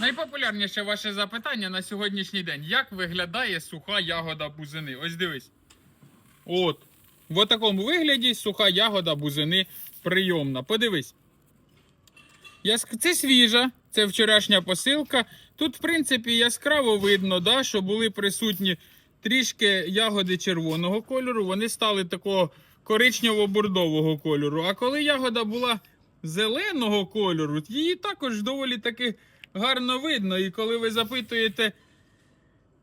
Найпопулярніше ваше запитання на сьогоднішній день. Як виглядає суха ягода бузини? Ось дивись. От. В такому вигляді суха ягода бузини прийомна. Подивись. Це свіжа, це вчорашня посилка. Тут, в принципі, яскраво видно, да, що були присутні трішки ягоди червоного кольору, вони стали такого коричнево-бордового кольору. А коли ягода була зеленого кольору, її також доволі таки гарно видно. І коли ви запитуєте,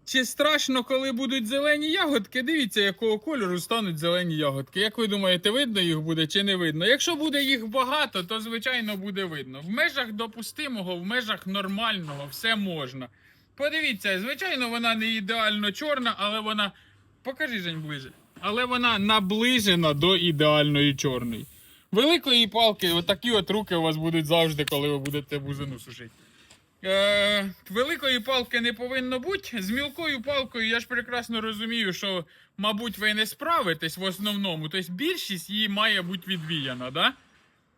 чи страшно, коли будуть зелені ягодки, дивіться, якого кольору стануть зелені ягодки. Як ви думаєте, видно їх буде чи не видно? Якщо буде їх багато, то звичайно буде видно. В межах допустимого, в межах нормального все можна. Подивіться, звичайно, вона не ідеально чорна, але вона. Покажи Жень ближе. Але вона наближена до ідеальної чорної. Великої палки, отакі от руки у вас будуть завжди, коли ви будете бузину сушити. Е, великої палки не повинно бути. З мілкою палкою я ж прекрасно розумію, що, мабуть, ви не справитесь в основному. Тобто більшість її має бути відвіяна, да?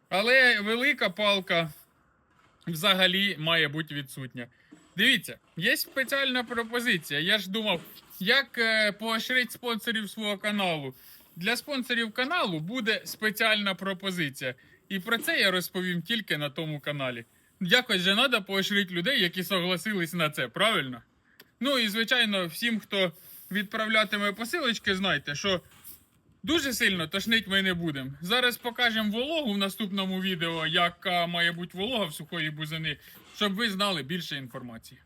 Але велика палка взагалі має бути відсутня. Дивіться, є спеціальна пропозиція. Я ж думав, як е, поощрити спонсорів свого каналу. Для спонсорів каналу буде спеціальна пропозиція. І про це я розповім тільки на тому каналі. Якось же треба поощрити людей, які согласились на це, правильно? Ну і звичайно, всім, хто відправлятиме посилочки, знайте, що дуже сильно тошнить ми не будемо. Зараз покажемо вологу в наступному відео, яка має бути волога в сухої бузини, щоб ви знали більше інформації.